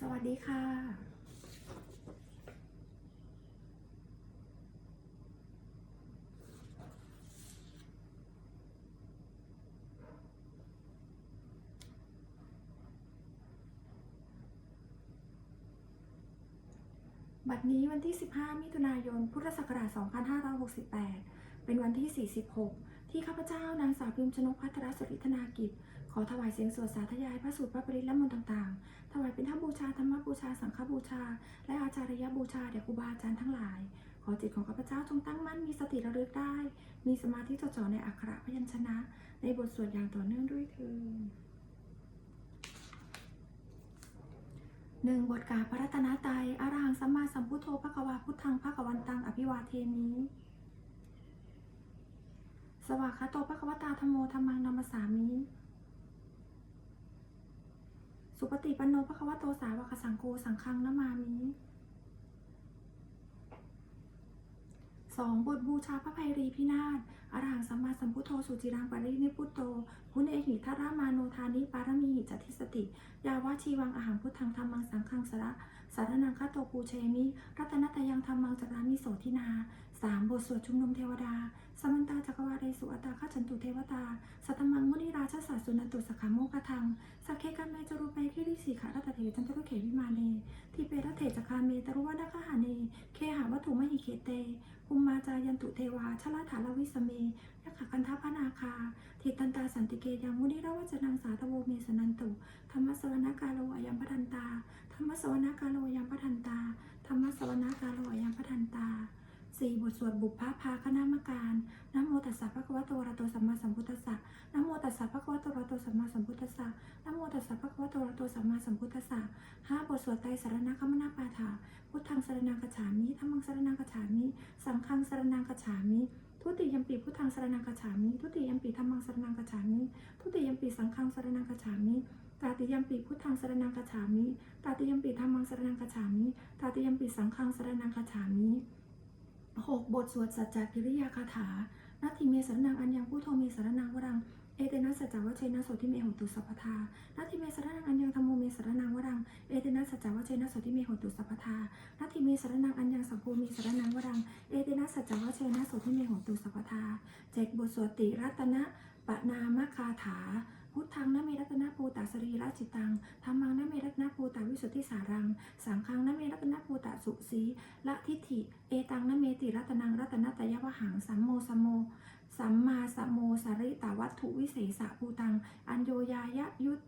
สวัสดีค่ะ บัดนี้วันที่ 15 มิถุนายน พุทธศักราช 2568 เป็นวันที่ 46 ที่ข้าพเจ้านางสาวพิมพ์ชนกพัทรสุริธนากิจ ขอถวายเสียงสวดสาธยายพระสูตรพระปริตรและมนต์ต่างๆ ถวายเป็นธรรมบูชาธรรมบูชาสังฆบูชา และอาจารยบูชาแด่ครูบาอาจารย์ทั้งหลาย ขอจิตของข้าพเจ้าจงตั้งมั่นมีสติระลึกได้ มีสมาธิจดจ่อในอักขระพยัญชนะ ในบทสวดอย่างต่อเนื่องด้วยเถิดหนึ่งบทกาพระรัตนตรัยอรหังสัมมาสัมพุทโธพระกวาพุทธังพระกวันตังอภิวาเทมิ สวากขาโตพระกวตาธรรมโมธรรมังนัมสามิสุปฏิปันโนพระควโตสาวกสังโฆสังฆังนามามิสองบทบูชาพระภัยรีพินาศอรหังสัมมาสัมพุทโธสุจิรังปรินิพุตโตพุเนหิทารามาโนทานิปารมีหิจติสติ ยาวาชีวังอาหารพุทธังธรรมังสังฆังสระสารนังคาโตปูเชมิ รัตนตยังธรรมังจักรามิโสทินาสามบทสวดชุมนุมเทวดา สมันตา ตาข้าฉันตุเทวตา สัตตมังมุนิราชสัสสุนันตุสขาโมคทังสักเคกัมเมจรูปเปคิริสีขารัตเถจันทรุเขวิมาเนทีเปรเถจคาเมตรุวัดคหาเน เคหาวัตถุมหิเคเตภูมมาจายันตุเทวาชลาฐาลวิสเมยขากันทัพนาคาทิตันตาสันติเกยังมุนิราวัจนังสาตโวเมสนันตุธรรมสวนากาโลอยัมปทันตาธรรมสวนากาโลอยัมปทันตาธรรมสวนากาโลอยัมปทันตา สี่บทสวดบุพพาภาคณามการนโมตัสสะภะคะวะโตอะระโตสัมมาสัมพุทธัสสะนโมตัสสะภะคะวะโตอะระโตสัมมาสัมพุทธัสสะนโมตัสสะภะคะวะโตอะระโตสัมมาสัมพุทธัสสะห้าบทสวดไตรสรณคมนาปาฐาพุทธังสรณังกัจฉามิธัมมังสรณังกัจฉามิ สังฆังสรณังกัจฉามิทุติยมปีพุทธังสรณังกัจฉามิทุติยมปีธัมมังสรณังกัจฉามิทุติยมปีสังฆังสรณังกัจฉามิตาติยมปีพุทธังสรณังกัจฉามิตาติยมปีธัมมังสรณังกัจฉามิตาติยมปีสังฆังสรณังกัจฉามิ หกบทสวดสัจจกิริยาคาถานาทิเมสรนังอัญญังพุทโธเมสรนังวรัง เอเตนะสัจจวัชเชนะโสทิเมโหตุสัพพทานาทิเมสรนังอัญญังธรรมโมเมสรนังวรัง เอเตนะสัจจวัชเชนะโสทิเมโหตุสัพพทานาทิเมสรนังอัญญังสังโฆเมสรนังวรัง เอเตนะสัจจวัชเชนะโสทิเมโหตุสัพพทาเจกบทสวดติรัตนะปนามคาถาพุทธังนเมรัตนะปูตาสรีระจิตังธรรมังนเมรัตนะปูตาวิสุทธิสารัง สังฆังนเมรัตนะปูตา สีละทิฏฐิ เอตังนเมติรัตนังรัตนตยวหังสัมโมสัมโม สัมมาสัมโมสาริตาวัตถุวิเศษภูตัง อัญโยยายะยุต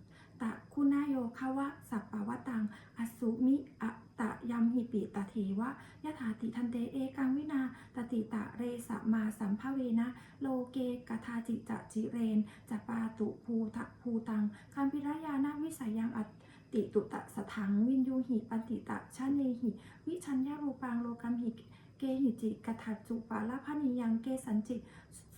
ตะคุณาโยคาวะสัปปวตัง อสุมิอะตะยัมหิปิตะเถวะยะถาติทันเตเอกังวินาตติตะเรสมาสัมภเวนะ โลเกกทาจิจะจิเรนจะปาตุภูทะภูตังคัมพิรยานาวิสัยยังอัต ติตุตะสถังวินยูหิปันติตะชะเนหิ วิชัญญารูปังโลกัมหิเกหิจิกทัจจุปาลพนิยังเกสันจิ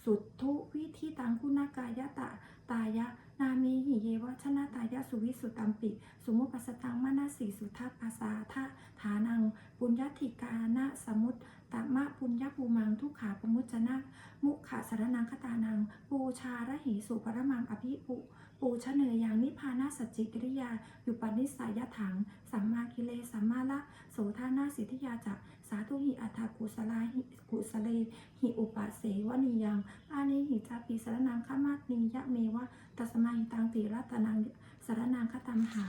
สุทธุวิธีตังคุณากายะตะตายะ นามีหิเยวชนะตายะสุวิสุตัมปิ สุมุปัสตังมนาสีสุทัสภาษาทะฐานัง ปุญญติกานะสมุตตมะปุญญภูมังทุกขาปมุจจนะ มุขสารนังคตานัง ปูชาระหิสุปรมังอภิปุ ปูชะเนยยังนิพพานาสัจจิกิริยา อยู่ปนิสายถัง สัมมากิเลสัมมาละ โสธานาสิทธิยาจักสาธุหิอัฏฐกุสลาหิกุสเลหิอุปเสวนียังอานิหิจาปิสารนังขมาตนิยะเมวะตัสมาหิตังติรัตนังสารนังคตัมหา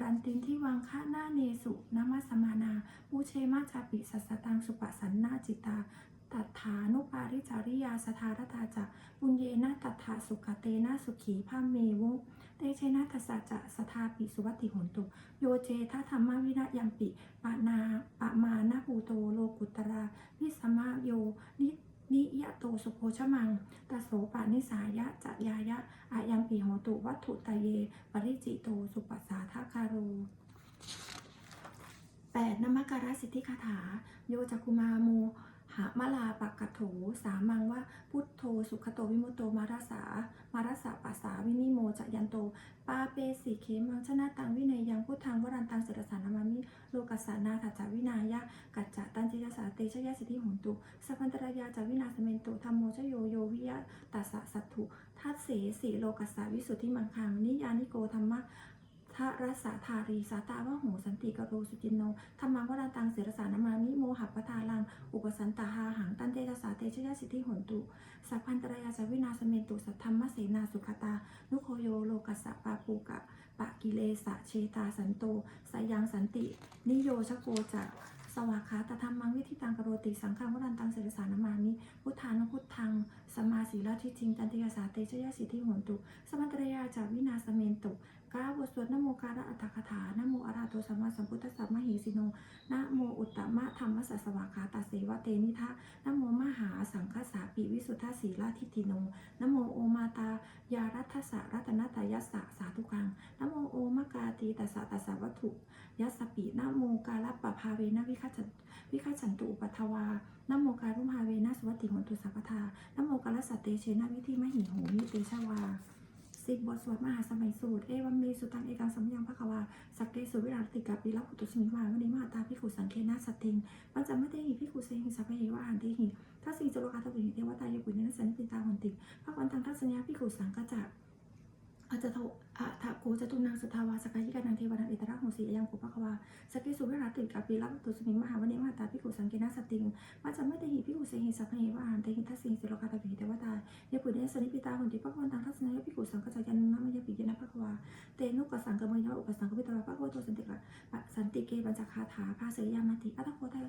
รันตินที่วังคะหน้าเนสุนามาสมานาปูเชมาจาปิสัสตังสุปสันนาจิตา ตัฐานุปาริจาริยาสทารตาจะปุญเยนะตัฐาสุขเตนะสุขีพาเมวุเตเชนะทัสสะจะสทาปิสุวัติโหนตุ โยเจทธรรมวิระยัมปิปะนาปะมานาภูโตโลกุตราวิสมาโยนินิยะโตสุโพชมังตโสปานิสายะจะยายะอายัมปิโหตุวัตถุตะเย ปริจิโตสุปัสสาทาคาโร 8. นมัการสิทธิคาถา โยจักุมาโม หามลาปักกัตโถ สามังว่าพุทโธสุขโตวิมุตโตมาราสามาราสาปัสสาวินิโมจะยันโต ปาเปสีเคมังชนะตังวินัยยังพุทธังวรันตังเสรสานามามิโลกัสานาถัจจาวินายะกัจจะตันจิยสาเตชยสิทธิหุนตุสัพพันตรายาจาวินาสเมนตุธรรมโมชโยโยวิยะตัสสะสัตถุทัสเสสีโลกัสสาวิสุทธิมังคังนิยานิโกธรรมะ ทะรัสสะธารีสาตาวะโหสันติกโรสุจินโนธรรมังวรันตังเสรสานามามิโมหัปทาลัง อุปสันตาหาหังตันเตตสาเตชยสิทธิหนตุ สัพพันตรายาจาวินาสเมตุสัทธรรมเสนาสุขตา นุโคโยโลกัสสะปาปูกะปะกิเลสะเชตาสันโตสายังสันติ นิโยชโกจะสวากขาตธรรมังวิธิตังกโรติสังฆังวรันตังเสรสานามามิพุทธานุพุทธังสมาสีลทิจิงตันติยาสาเตชยสิทธิหนตุ สมันตรายาจาวินาสเมนตุ ก้าวบทสวดนโมการะอัตถคถานโมอระหะโตสัมมาสัมพุทธัสสะมหิสิโนนโมอุตตมะธรรมสัสวาคาตาเสวะเตนิทะนโมมหาสังฆสาปิวิสุทธาสีลาทิติโนนโมโอมาตายารัตสะรัตนตายัสสะสาธุกังนโมโอมกาตีตัสสะตัสสะวัตถุยัสสปินโมกาลปะภาเวนะวิคัจวิคัจฉันตุอุปัทวานโมการุมหาเวนะสวัติหนตุสัพพทานโมกาลสัตเตเชนะวิธิมหิโหมิเตชวา สิบบทสวดมหาสมัยสูตร เอวัมมีสุตังเอกังสมยังพระขวาสักเกสุวิราติกาปิละขุตุสมิวาวันนี้มหาตาพิขุสังเคนะสัตติงปัญจมเตหิพิขุเสหิสัพเพหิวะหันเตหิทัสสิจโลกาตวิหิเทวตายปุญญนัสสนิปิตาหันติพระวันตังทัศนียพิขุสังกจัก อาจจะโทอะทะโกจะตุนังสุทาวาสกายิกานังเทวนังเอตระหูสียังปุพะควาสกเกสุวิราติกาปิละขุตุสมิมหาวันมหาตาพิขุสังเคนะสัตติงปัญจมเตหิพิขุเสหิสัพเพหิวะหันเตหิทัสสิจโลกาตวิหิเทวตายปุญญนัสนิปิตาหันติพระวันตังทัศนียพิขุสังกจักยันนัมยปิยนะพระควาเตนุกสังกมยะอุปสังกวิตวะปะโกโตสันติกะสันติเกปัญจคาถาภาเสยามาติอัตโคตา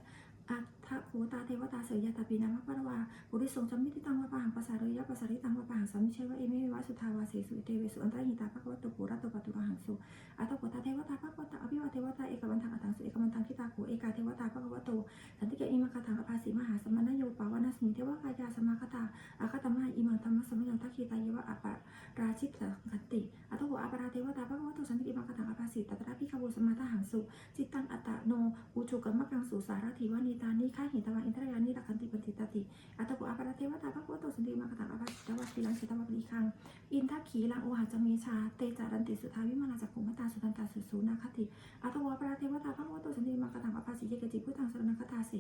อัตถโคตาเทวตาเสยยาตาปีนามะปะระวาบุริสงจำมิติตังวะปะหังปัสสาเรยะปัสสาริตังวะปะหังสัมมิเชวะเอเมวิวะสุทาวาเสสุเตเวสุอันตรหิตาภะวะโตปุระโตปะตุระหังสุอัตถโคตาเทวตาภะวะตตาอภิวะเทวตาเอกวันทังอัตถังสุเอกวันทังคิตาโขเอกาเทวตาภะคะวะโตสันติเกอิมังคาถังอภาสีมหาสมณโยปาวนัสมิเทวกายาสมาคตาอาคตมะอิมังธรรมสมยังทัคคีตาเยวะอปะราชิตสันติอัตถโหอาปาราเทวตาพระวัตถุสันติเกอิมังคถังอภาสิตตตระพิคาวุสมาทหังสุจิตตังอัตตโนอุจุกัมมะกังสุสารถิวานิตานิข้าหิตวังอินทรยานิรักขันติปฏิตติอัตถโหอาปาราเทวตาพระวัตถุสันติมังคตังอภัสิตวัตถิลังเชตวัปริคัง อินทักขีลังโอหะจเมชา เตจารันติสุทาวิมานาจักขุมตาสุตันตาสุสูนาคติอัตถโหอาปาราเทวตาพระวัตถุสันติมังคตังอภัสิเยกจิพุทธังสรณคตาเส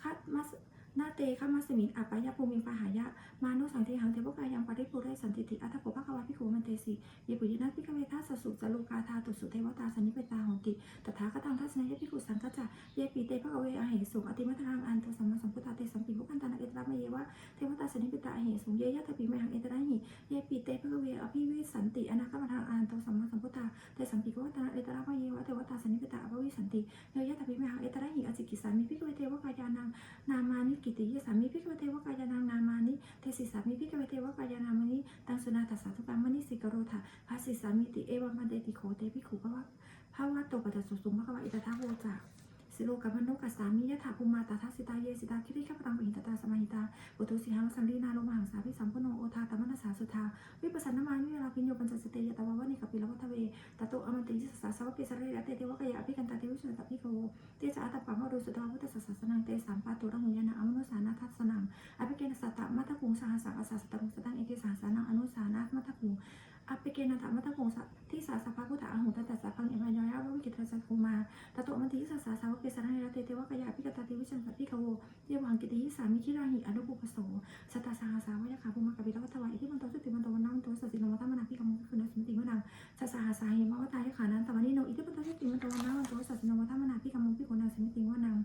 คัตมัส นาเตขมัสมิงอัปปยภูมิปหายะ มานุสังเทหังเทวกายังปริปุเรสันติติอัตถโกภควาภิกขุมันเตสีเยปุยินาพิกเวทัสสุจลูกาธาตุสุเทวตาสันนิเปตาหงติตถาคตังทัศนยพิกุสังกัจจะเยปีเตภะเวอเหสุงอติมัทรังอันโตสัมมาสัมพุทธาเตสัมปิภุกันตานะเอตระมเยวะเทวตาสันนิเปตาเหสุงเยยะตปิมหังเอตระหิเยปีเตภะเวอภิเวสันติอนาคตทางอันโตสัมมาสัมพุทธาเตสัมปิภุกันตานะเอตระมเยวะเทวตาสันนิเปตาอภวิสันติเยยะตปิมหังเอตระหิอจิกิสามิพิกเวเทวกายานังนามานิกิติยสามิพิกเวเทวกายานางนามานิเทศิสามิพิกเวเทวกายานามานิตังสุนาตัสสาธุกัมมนิสิกโรธาภาสิสามิติเอวมันเดติโคเตพิขุภวะภาวะโตปัจจสุสุมภควะอิตถาโวจา สิโลกัมมนุกัสสามิยะถาภูมาตาทัสิตาเยสิตาคิริขปตังปหิตตาสมาหิตาปุตุสิหังสังลีนาโลมหังสาพิสัมพุโนโอทาตมนัสสาสุทาวิปัสสนามานิเวลาพิญโยปัญจสเตยตาววะนิกปิลวัตเวตโตอมันติสสาสาวะเกสระเตเทวะกายะอภิกันตาเทวิสุตตพิโกเตจาอัตปังวะรุสุทาพุทธสัสสนังเตสามปาตุระหุยนะอมนุสานาทัสนังอภิเกณสัตตมัตถุงสหสังอาสาสตรุงสตังเอกสาสนังอนุสานามัตถุง อภิเกณธรรมะตะโงสัที่สาสะพะพุทธะอหุตัสสะพังเอมัญญายาวะวิกิตรสัคุมาตโตมันติสัสสะสาวะเกสรายะเตเทวะกายะพิกตาติวิชันสัพพิกโวเยวังกิติหิสามิคิราหิอนุปุปโสสตาสหสาวะยะขาภูมะกบิลวัตวะอิทิมันโตสุติมันโตวันนัมโตสัสสิโนมัตมนาพิกมุคือนัสมติมนังสัสสหสาหิมะวะตายะขานันตวันนิโนอิทิมันโตสุติมันโตวันนัมโตสัสสิโนมัตมนาพิกมุพิโกนัสมติมนัง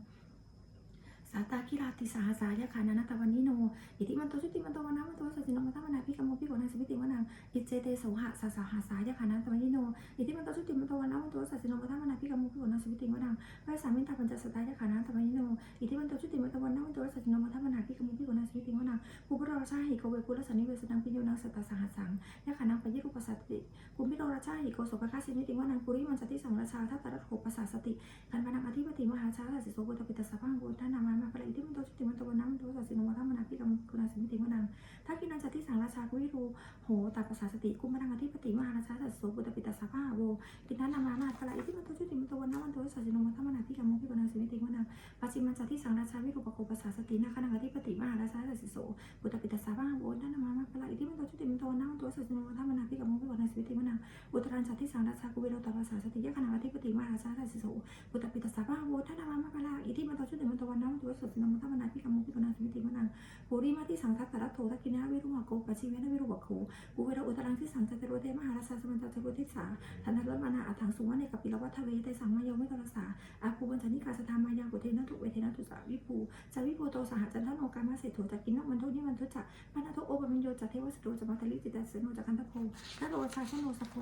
สาตาคิราติสาสายะขานานาตวันนิโนอิติมันโตชุติมันโตวันนามันโตสัสสินมัตตมนาพิกมพิโกนัสมิติมะนังอิเจเตโสหะสาสาหาสายะขานันตวันนิโนอิติมันโตชุติมันโตวันนามันโตสัสสินมัตตมนาพิกมพิโกนัสมิติมะนังเวสามินตาปัญจสตายะขานันตวันนิโนอิติมันโตชุติมันโตวันนามันโตสัสสินมัตตมนาพิกมพิโกนัสมิติมะนังภูปโรราชาหิโกเวกุลสันนิเวสนังปิโยนังสตาสหัสสังยะขานังปยิรูปสัตติภูมิโรราชาหิโกโสภคาสิมิติมะนังปุริมันจติสังราชาทัตตะระโขปัสสาสติกันพนังอธิปติมหาชาติสิโสปุตปิตสะพังโกทานนามามาปะอิทิมันโตชุติมันโตวันนามันโตสัสิโนมัตตมนาพิกมุพิโกนัสมิติมะนังถ้ากินันจัตติสังราชากุวิรูโหตัดภาษาสติกุมมังอธิปติมหาราชาสัสโสปุตตปิตาสาภาโวกินันนามานาภละอิทิมันโตชุติมันโตวันนามันโตสัสิโนมัตตมนาพิกรมุพิโกนัสมิติมะนังปัจจิมันจัตติสังราชาวิรูปโกภาษาสตินาคนังอธิปติมหาราชาสัสโสปุตตปิตาสาภาโวท่านนามานาภละอิทิมันโตชุติมันโตวันนามันโตสัสิโนมัตตมนาพิกรมุพิโกนัสมิติมะนังอุตรันจัตติสังราชากุวิรูตัดภาษาสติยะขณะอธิปติมหาราชาสัสโสปุตตปิตาสาภาโวท่านนามานาภละอิทิมันโตชุติมันโตวันนามันโตสัสสิโนมัตตมนาพิกมุพิโกนัสมิติมะนัง ภูริมาที่สังทัตตระโททักินะวิรุหะโกปัจฉิเวนะวิรุหะโขภูเวระอุตรังที่สังจัตตโรเตมหาราชาสมันตะเทวทิสาทันทรมานานาอัฏฐังสุวรรณเนกปิลวัฏเวเตสังมายวิกรสาอาภูบัญชนิกาสธามายาปุเทนะทุเวเทนะทุสาวิภูสาวิภูโตสหจันทโนกามาเศรษโถจักกินนกมันทุนิมันทุจักปนาทุโอปมิญโยจักเทวสโตจักมัทลิจิตาเสโนจักคันทโพนัโรชาชโนสโพ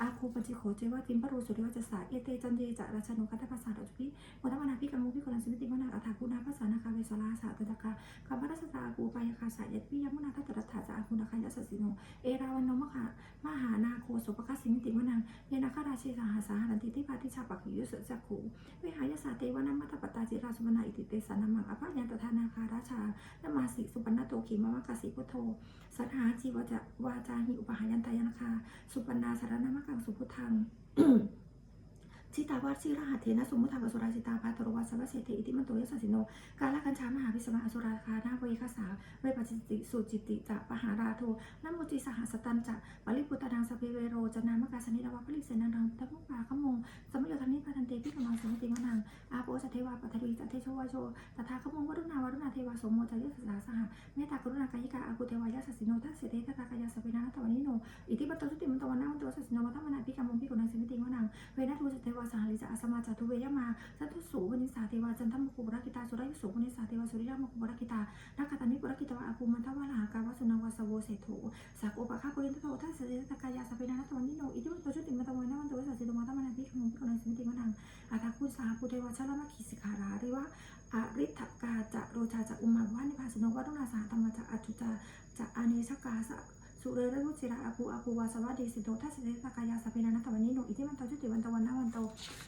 อาคูปัญจิโขเจวะติมปรูสุริวจัสสาเอเตจันเยจัราชโนคัตภาษาดจุพิมุตมนาพิกามุพิกรันสมิติมนาอัฏฐาคุณาภาษานาคาเวสลาสาตตะกาคัมภรัสตากูปายคาสายติยมุนาทัตตรัตถาจาอาคุณคายสสิโน เอราวันโนมะขามหานาโคสุปคัสสิมิติมนัง เยนาคาราชีสหาสาหันติทิพาทิชาปักขิยุสจักขูวิหายสาเตวนามัตตปตาจิราสุวรรณอิติเตสานามังอภยันตทานาคาราชานมาสิสุปนโตขีมวกาสิพุทโธ สัทหาจีวจะวาจาหิอุปหายันตายนาคา สุปนาสารนามกังสุพุทัง ชิตาวาชีรหัสเทนะสมมุทังอสุราจิตาภาตรวัสสวเสเทอิติมันโตยสัสสิโน กาลกัญชามหาพิสมาอสุราคานาเวคาสาเวปัจจิติสุจิติจะปหาราโทนโมจิสหสตันจะปริปุตตังสเพเวโรจนามกาสนิรวะผลิเสนันทังทัพมุปาขโมงสมโยทันนิพันเตพิกมังสมติมนังอาโปสเทวาปัทวีจะเทโชวาโชตถาขโมงวรุณาวรุณาเทวาสมโมจยสสาสหเมตตากรุณากายิกาอากุเทวายาสสิโนทัสเสเทตตากายาสเปนาตวานิโนอิทิปัตตสุติมันตวนามันตวสัสิโนวัฒมนาพิกามงพิกุนังสมิติมนังเวนัทูสเทวาสังหลิจะอสมาจตุเวยมาสัตุสูวนิสาเทวาจันทมกุบรักิตาสุรยุสุวนิสาเทวาสุริยมกุบรักิตานักขัตานิปุรกิตวะอาภูมันทวาลากาวสุนังวาสโวเศโถสักโอปะคาปุรินทโตทัสเสตตากายาสเปนาตวันนิโนอิทิวัตชุติมัตวันนามันตวสัสสิโนมัตมันาภิขมุภิกนังสมิติมนังอาทาคุณสาปุเทวะชลมะขีสิขาราริวะอริทกาจะโรชาจะอุมาวันิพาสโนวัตุนาสาธรรมจะอจุจาจะอเนชกาสะ สุเรรรุจิระอาภูอาภูวาสวัสดิสิโตทัสเสตตากายาสเปนาตวันนิโนอิทิมันโตชุติวันตวันนาวันโต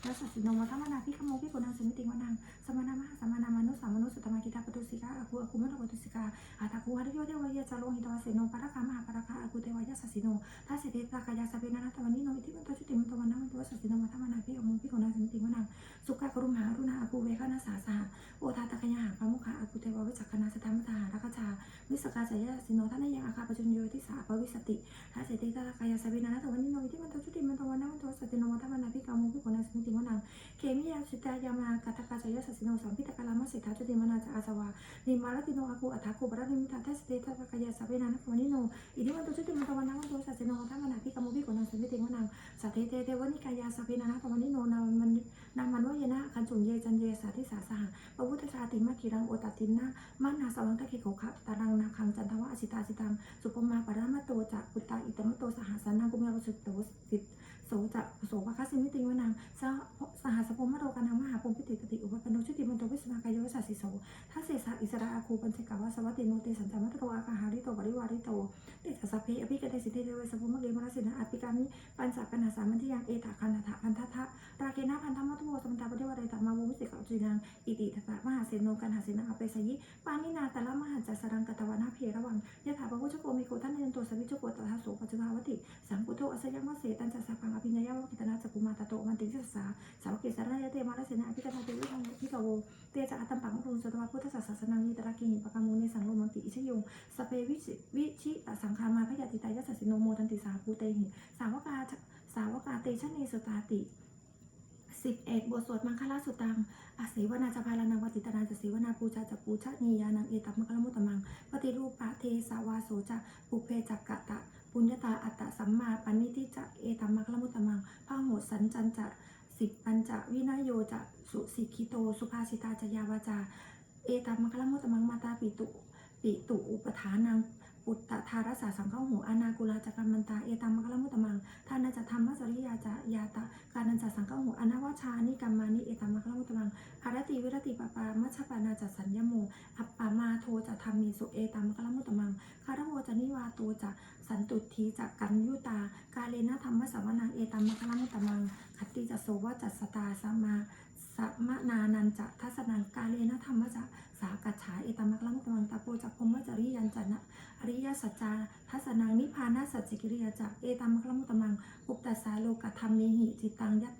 ทัสสิโนมัตมนาภิกขมุภิกขุนังสมิติมนังสมณามหาสมณามานุสามานุสุตมะกิตาปตุสิกาอาคูอาคูมัตตปตุสิกาอาตาคูหะริโยเทวายะจาโลหิตวะเสโนปะระคามหาปะระคาอาคูเทวายะสัสสิโนทัสเตตากายาสเปนานาตวันนิโนอิทิมันโตชุติมันตวันนามันโตสัสสิโนมัทมนาภิกขมุภิกขุนังสมิติมนังสุขะกรุมหารุณาอาคูเวคานาสาสหโอทาตะกยาหาพระมุขะอาคูเทววิจักขณาสตามตาหารักชาวิสกาจายะสิโนท่านยังอาคาปจุญโยทิสาปวิสติทัสสิเตตากายาสเปนานาตวันนิโนอิทิมันตชุติมันตวันนามันตสัสสิโนมัทมนาภิกขมุภิโกนัสมิติมนังเคมิยาสิตายามากาตกาจายสัสสิโนสัมพิตกาลามะเสถาจุติมนาจาอาสวานิมาลติโนอาคูอัฏฐาคูบรันิมิตาเทสเตตะกายาสเปนานะวนิโนอิทิวันตุจุติมันตวันนังวันตสัสสิโนทัทมมนาภิกขมุภิโกนัสมิติวนังสัตเทเตเทวนิกายาสเปนานะวนิโนนามันนามันวเยนะคันจุงเยจันเยสาธิสาสหปวุตชาติมัคคิรังโอตตินนะมานาสวังตะเคโขขะตารังนาคังจันทวะอสิตาสิตังสุปมาปรามมโตจะอุตตาอิตมะโตสหสันนังกุมยาวสุตโตสิโสจะโสวะคัสสิมิติวนังสหสหสพมโรกันั เปวิชิวิชิสังคามาพยาติตายสัสสิโนโมทันติสาภูเตหิสาวกาสาวกาเตชะเนสตาติสิบเอกบทสวดมังคลาสุตังอาเสวนาจพาลานังวติตนาจะเสวนาปูชาจปูชะนียานังเอตัมมะกลมุตตมังปฏิรูปะเทสาวาโสจะปุเพจักกะตะ ปุญญาตาอัตตะสัมมาปันนิทิจะเอตัมมะกลมุตตมังพระโหดสันจันจะสิบปัญจะวินโยจะสุสิกิโต สุภาสิตาจยาวาจา เอตัมมะกลมุตตมังมาตาปิตุ ปิตุอุปทานังปุตตะทารสาสังเข้าหูอนากุลาจักรมันตา เอตัมมะกลมุตตมังทานาจะธรรมสริยาจะยาตะการันจะสังเข้าหูอนาวชานิกรรมานิเอตัมมะกลมุตตมังอารติวิรติปปามัชปานาจะสัญญโมอัปปามาโทจะธรรมีสุเอตัมมะกลมุตตมังคารโมจะนิวาโตจะสันตุทีจะกันยุตา กาเลนะธรรมสวนังเอตัมมะคลัมุตตมังขติจะโสวะจัสสตาสัมมาสัมมนานันจะทัศนังกาเลนะธรรมจะสากัจฉาเอตัมมะคลังตตมันตะโปจะพมวจริยันจันะอริยสัจจาทัศนังนิพพานาสัจจิกิริยาจะเอตัมมะคลังตมังอุปตัสสาโลกธรรมเมหิจิตังยัต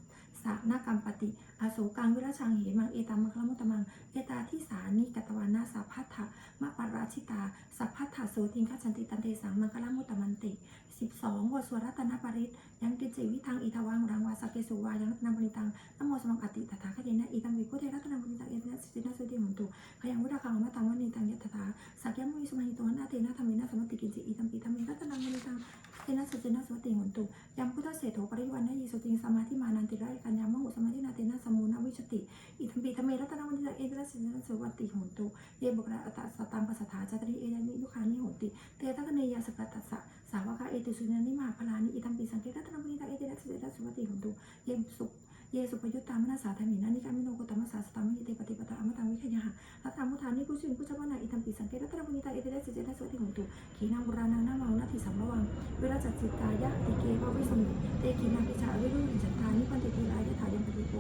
สานากรรมปติอโศกังวิรชังเหมังเอตัมมะคลมุตตมัง เอตาทิสานิกตวานาสาพัทธะมะปาราชิตา สัพพัทธาโสติงคัจฉันติตันเตสังมังคลมุตตมันติสิบสองวสวรัตนปริตยังกินจิวิทังอิทวังรังวาสเกสุวายังรัตนังปริตังนโมสมังอติตถาคตินะอิตังวิพุทเทรัตนังปริตังเอตนะสินะสุติหุนตุขยังวุฒคังมะตังวันิตังยัตถาสักยมุยสมัยตัวนาเตนะธรรมินะสมติกินจิอิตัมปิธรรมิรัตนังปริตัง เทนะสุเจนะสุติโหนตุยัมพุทธเศถโถปริวันนะยีสุติงสมาธิมานันติไรกันยามมหุสมาธินาเตนะสมุนาวิชติ อิทัมปีธรรมเมรัตนวันติเอตระสินะสวัตติโหนตุเยบุกระอัตสตังปัสสถาจตริเอนานิยุคานิโหนติเตตะกเนยาสกัตตสะสาวกะเอติสุนันิมาพลานิอิทัมปีสังเกตรัตนวันติเอตระสินะสวัตติโหนตุเยสุ เยสุปยุตตามนาสาธมินานิกามิโนโกตามัสาสตามิเตปฏิปตาอมตังวิขยหะรัตตามุทานิผู้ชื่นผู้เจ้านาอิทัมปีสังเกตรัตนวันติเอเตระสินะสุวัติหนตุขีนางบุรานังนาเมังนาทิสัมภวัง เวลาจัดจิตกายะติเกวะวิสมุเตขีนาปิชาวิรุหิจันทานิปันติเทรายะถาเดมปฏิโป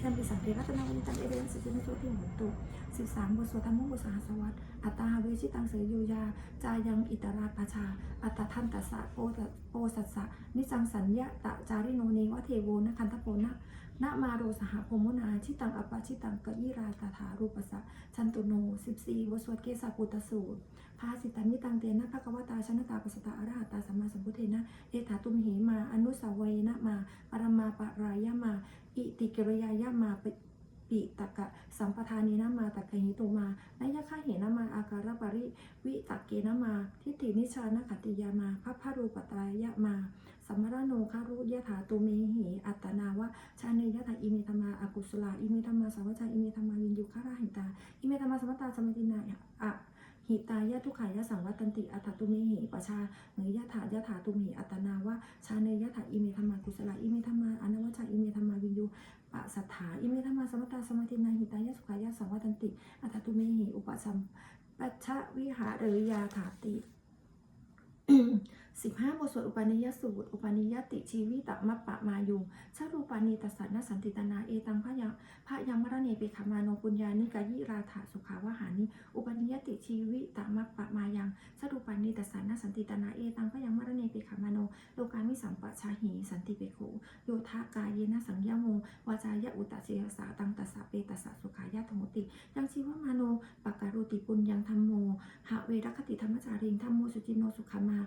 ท่านไปสังเกตรัตนวันตังเอเดนสิจินโสติหนตุสิบสามบทสวดธรรมบุษาสวัสดิ์อัตตาเวชิตังเสยโยยาจายังอิตราปชา อัตทันตัสสะโปตโปสัสสะนิจังสัญญะตะจาริโนเนวะเทโวนะคันทโพนะ นะมาโรสหโพมุนา ชิตังอปปะชิตังกะยิราตถารูปสะชันตุโนสิบสี่บทสวดเกสาปุตสูตรภาสิตันิตังเตนะภะควตาชนะตาปัสตาอรหัตตาสัมมาสัมพุทเทนะเอถาตุมเหมา อนุสาวเวนะมา ปรมาปรายะมา อิติกิริยายะมาปิตกะสัมปทานีนามาตะกะหิตุมานายคาเหนามาอาการปริวิตกเกนามา ทิฏฐินิชานะขัตติยามาพัพพรูปตายะมา สัมมรโนคารุยะถาตุเมหิอัตนาวะชาเนยะถาอิเมธรรมาอากุศลาอิเมธรรมาสัมวชาอิเมธรรมาวินยุคาราหิตาอิเมธรรมาสมตตาสมตินาอะหิตายะทุขายะสังวัตันติอัตตตุเมหิปชาเนยะถายะถาตุเมหิอัตนาวะชาเนยะถาอิเมธรรมากุศลาอิเมธรรมาอนวชาอิเมธรรมาวินยุปะสัทธาอิเมธรรมาสมตตาสมาธินาหิตายะสุขายะสังวัตันติอัตตุเมหิอุปสัมปัชวิหาเรยาถาติ สิบห้าบทสวดอุปาณิยสูตร อุปาณิยติชีวิตมัปปะมายุงชารูปานีตัสสะนสันติตนาเอตังพระยังพะยมรเนเปขมาโนปุญญานิกายิราถาสุขาวหานิอุปาณิยติชีวิตมัปปะมายังชารูปานีตัสสะนสันติตนาเอตังพระยมรเนเปขมาโนโลกามิสัมปะชาหิสันติเปโขโยธากายเยนะสังยะโมวาจายะอุตตะเสสาตังตัสสะเปตัสสะสุขายะธโมติยังชีวมาโนปะการุติปุญญังธรรมโมหะเวรคติธรรมจาริงธรรมโมสุจิโนสุขามา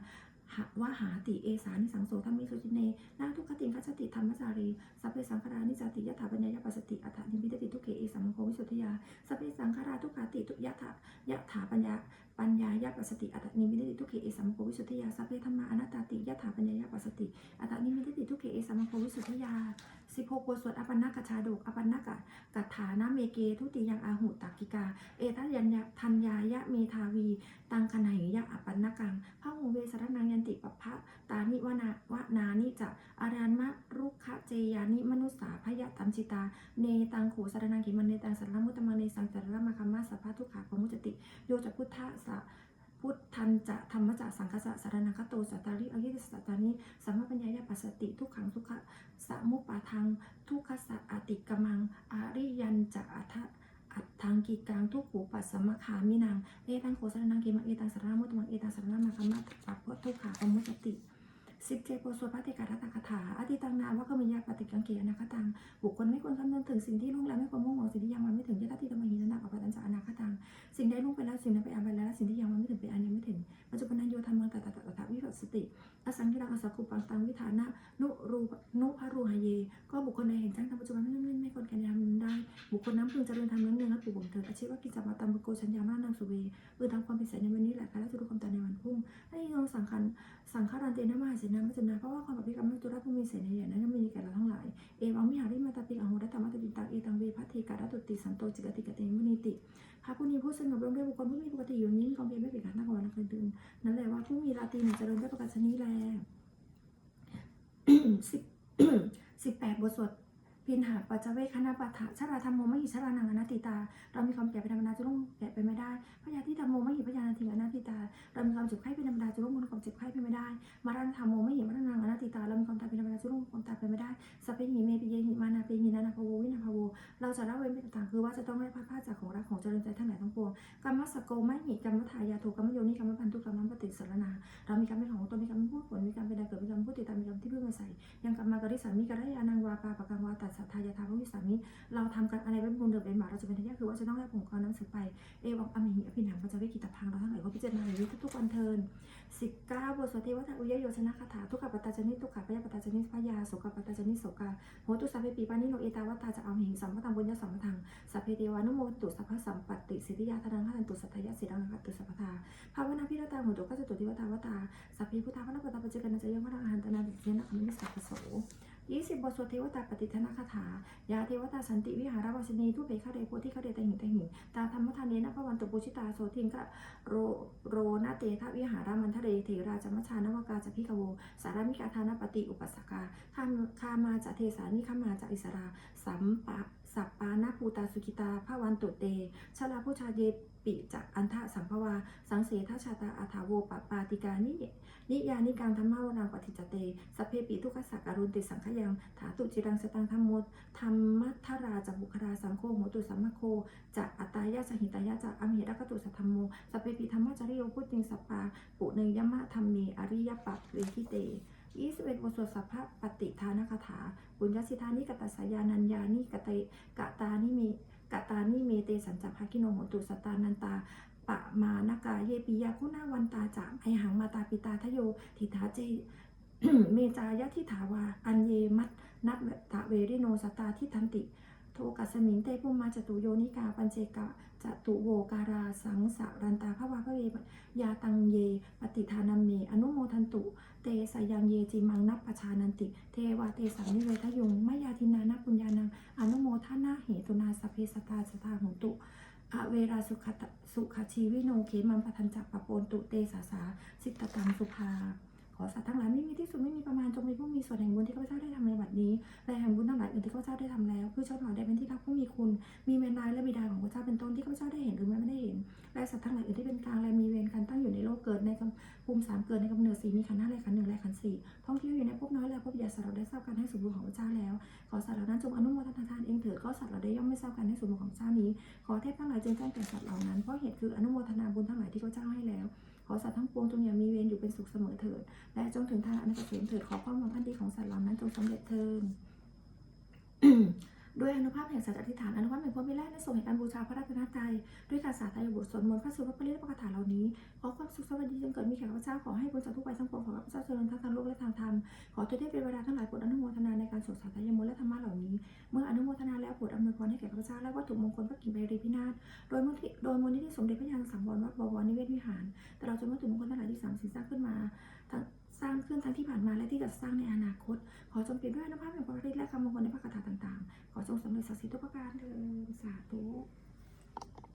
วะหาติเอสานิสังโสธรรมิสุจินเนนาทุกขติคัจติธรรมจารีสัพเพสังขารานิจติยถาปัญญายปัสสติอัฏฐานิมิตติทุกเขเอสัมโควิสุทธิยาสัพเพสังขาราทุกขาติทุยถายถาปัญญาปัญญายปัสสติอัฏฐานิมิตติทุกเขเอสัมโควิสุทธิยาสัพเพธรรมาอนัตตาติยถาปัญญายปัสสติอัฏฐานิมิตติทุกเขเอสัมโควิสุทธิยาสิบหกบทสวดอปันนกชาดกอปันนกกัฏฐานาเมเกทุติยังอาหุตักกิกา เอตัยัญญะทัญญายะเมทาวี ตังคันไหยะอปันนกังพระหูเวสรนัง ติปะพะตานิวนา วนานิจะอารันมะรุขะเจยานิมนุสสาพยะตัมจิตา เนตังโขสรนังกิมันเนตังสัรมุตมังเนสังสารมาคัมมาสัพพทุกขาปมุจติ โยจะพุทธะสะพุทธันจะธรรมจะสังคสะสารนังคโตสัตตาริอริยสัตตานิสัมมาปัญญายะปัสสติ ทุกขังทุกขะสมุปปาทัง ทุกขสะอติกมังอาริยันจะอัท ทางกิกังทุกขูปัสสมะขามินังเอตังโคสรนังเกมังเอตังสารนามุตตมังเอตังสารนามาคัมมะปัปพะทุกขาปมุจติสิบเจโปสวดพระเตการตาคาถาอติตังนามว่าก็มียาปฏิกังเกอนาคตัง บุคคลไม่ควรคำนึงถึงสิ่งที่ล่วงแล้วไม่ควรมุ่งหวังสิ่งที่ยังมาไม่ถึงยะตติธรรมหินานาปปัตตัญจะอนาคตังสิ่งใดล่วงไปแล้วสิ่งนั้นไปอันไปแล้วสิ่งที่ยังมาไม่ถึงเป็นอันยังไม่ถึงปัจจุบันนโยธรรมังตถาตถาวิปัสสติ อสังกิรังอสักุปังตังวิธานะนุรูนุพารูหายเย ก็บุคคลใดเห็นแจ้งธรรมปัจจุบันไม่ไม่ไม่ควรแก่ทำได้ บุคคลนั้นพึงเจริญธรรมนั้นเนืองและปลูกบ่มเถิดอาชีวะกิจจมาตัมโกชัญญามานางสุเวเพื่อทำความเป็นเสในวันนี้แหละค่ะและจะรู้ความตายในวันพรุ่งให้โยสังขันสังขารันเตนะมหาเสนามัจจนาเพราะว่าความปฏิกรรมไม่ตุระผู้มีเสนาใหญ่นั้นมีแก่เราทั้งหลายเอวังมิหาริมาตาปิอังโหรัตตมัตติตังเอตังเวพัทธิการัตตุติสันโตจิกติกเตมุนิติ พระผู้นี้ผู้สงบร่มด้วยบุคคลผู้มีปกติอยู่นี้ความเพียรไม่เปลี่ยนการตั้งวันคืนเดืนนั่นแหละว่าผู้มีราตรีหนึ่งเริญด้วยประกาศชนีแลสิบสิบแปดบทสวดพินหาปัจจเวคณะปัฏฐะชราธรรมโมมหิชรานังอนัตติตา เรามีความแก่เป็นธรรมดาจะล่วงแก่ไปไม่ได้พยาธิธรรมโมมหิพยานาทิอนัตติตา เรามีความเจ็บไข้เป็นธรรมดาจะล่วงพ้นความเจ็บไข้ไปไม่ได้ มารณะธรรมโมมหิมรณังอนัตติตา เรามีความตายเป็นธรรมดาจะล่วงความตายไปไม่ได้สัพเพหิเมปิเยหิมานาเปหินานาภโววินาภโว เราจะละเว้นไปต่างคือว่าจะต้องได้พลาดพาจากของรักของเจริญใจทั้งหลายทั้งปวงกรรมสกโกไม่หิกรรมทายาโทกรรมโยนิกรรมพันธุกรรมปฏิสารนา เรามีกรรมเป็นของตนมีกรรมเป็นผู้ผลมีกรรมเป็นใดเกิดมีกรรมผู้ติดตามมีกรรมที่เพึ่งอาศัยยังกรรมมากริสามีกริยานังวาปาปะกังวาตัสสัทธายาทาภวิสามิเราทำกันอะไรเป็นบุญเดิมเป็นบาปเราจะเป็นทายาคือว่าจะต้องได้ผลของหนังสือไปเอวังอมิหิอภินังปัจจเวกิตพังเราทั้งหลายก็พิจารณาอยู่ทุกๆวันเทิน สิบเก้าบทสวดเทวทัตอุยโยชนะคาถาทุกขปัตตาจนิทุกขปยปัตตาจนิพยาสุขปัตตาจนิโสกาโหตุสัพเพปีปานิโนเอตาวัตตาจะเอาหิงสัมปตางบุญญาสัมปทังสัพเพเทวานุโมตุสัพพสัมปติสิทธิยาธนังขันตุสัทธยาสิรังขันตุสัพพทาภาวนาพิรตาหุตุกัจจตุทิวตาวตาสัพเพพุทธาพระนปตาปัจกันจยังพระหันตนาบิเจนะคมิสัพพโส ยี่สิบบทสวดเทวตาปฏิทนาคาถา ยาเทวตาสันติวิหารวัสนีทุเปฆาเดโพธิฆาเดตหิงตหิงตาธรรมทานเนนะพวันตุปุชิตาโสทิงกะโรโรนาเตทวิหารมันทะเรเทราจมัชชานวกาจพิกโว สารามิกาทานปฏิอุปสกาคามข้ามาจากเทสานิขามาจากอิสราสัมปะ สัปปานาภูตาสุกิตาภาวันตุเตชลาผู้ชาเยปิจากอันทะสัมภวา สังเสทชาตาอาถาโวปปาติกานินิยานิการธรรมวรังปฏิจเตสพเพปิทุกขสักการุนติสังขยัง ถาตุจิรังสตังธรรมโมธรรมัทธราจากบุคราสังโฆโหตุสัมมโคจากอัตตายาสหิตายาจากอมเหรักตุสัทธรรมโมสพเพปิธรรมจริโยพุทธิงสัปปาปุเนยมะธรรมเมอริยปัปริคิเต 21บทสวดสัพพะปฏิทานคาถาบุญญสิทานิกตัสสายานัญญานิกตกตานิเมกตานิเมเตสัญจภาคิโนโหตุสตตานันตาปะมานกาเยปิยาคุณาวันตาจามไอหังมาตาปิตาทะโยทิทาเจเมจายะทิถาวา อันเยมัตนัตตะเวริโนสตาทิทันติ โทกัสมิงเตปุมมาจตุโยนิกาปัญเจกะจตุโวการาสังสารันตาภวาพระเวยาตังเย ปฏิทานัมเม อนุโมทันตุ เตสยังเยจิมังนับประชานันติ เทวาเตสังนิเวทยุงมายาทินานาปุญญานังอนุโมทนาเหตุนาสเพสตาสตาหุตุอเวราสุขสุขชีวิโนเขมังปทันจักปะโปนตุเตสาสาสิตตังสุภา สัตว์ทั้งหลายไม่มีที่สุดไม่มีประมาณจงเป็นผู้มีส่วนแห่งบุญที่ข้าพเจ้าได้ทำในบัดนี้และแห่งบุญทั้งหลายอื่นที่ข้าพเจ้าได้ทำแล้วเพื่อชดหมายได้เป็นที่รักผู้มีคุณ มีเมนนายและบิดาของพระเจ้าเป็นต้นที่ข้าพเจ้าได้เห็นหรือไม่ได้เห็น และสัตว์ทั้งหลายอื่นที่เป็นกลางและมีเวรกันตั้งอยู่ในโลกเกิดในภูมิสามเกิดในกำเนิดสี่มีขันธ์ห้าและขันธ์หนึ่งและขันธ์สี่ท่องเที่ยวอยู่ในภพน้อยและภพใหญ่สัตว์เราได้ทราบการให้สมบูรณ์ของพระเจ้าแล้ว ขอสัตว์เหล่านั้นจงอนุโมทนาทานเองเถิดก็สัตว์เราได้ย่อมไม่ทราบการให้สมบูรณ์ของพระเจ้านี้ ขอเทพทั้งหลายจงแจ้งแก่สัตว์เหล่านั้นเพราะเหตุคืออนุโมทนาบุญทั้งหลายที่พระเจ้าให้แล้ว ขอสัตว์ทั้งปวงจงอย่ามีเวรอยู่เป็นสุขเสมอเถิด และจงถึงทางอันเกษมเถิด ขอความหวังอันดีของสัตว์เหล่านั้นจงสำเร็จเถิด ด้วยอนุภาพแห่งสัจอธิษฐานอนุภาพแห่งความเป็นแรกและส่งแห่งการบูชาพระรัตนตรัยด้วยการสาธยายบทสวดมนต์พระสุภาพริตประกถาเหล่านี้ขอความสุขสวัสดีจงเกิดมีแก่ข้าพเจ้าขอให้บุญจากทุกไปทั้งปวงของข้าพเจ้าเจริญทั้งทางโลกและทางธรรมขอทุกเทพเวดาทั้งหลายโปรดอนุโมทนาในการสวดสาธยายมนต์และธรรมะเหล่านี้ เมื่ออนุโมทนาแล้วโปรดอำนวยพรให้แก่ข้าพเจ้าและวัตถุมงคลพระกิ่งไพรีพินาศโดยมูลที่โดยมูลนิธิสมเด็จพระยาณสังวรวัดบวรนิเวศวิหาร แต่เราจะวัตถุมงคลทั้งหลายที่สามสิ่งสร้างขึ้นมาทั้ง สร้างขึ้นทั้งที่ผ่านมาและที่จะสร้างในอนาคต ขอจงเปลี่ยนด้วยอนุภาพแห่งพระฤทธิ์และคำมงคลในพระคาถาต่างๆ ขอจงสำเร็จศักดิ์สิทธิ์ทุกประการเถิดสาธุ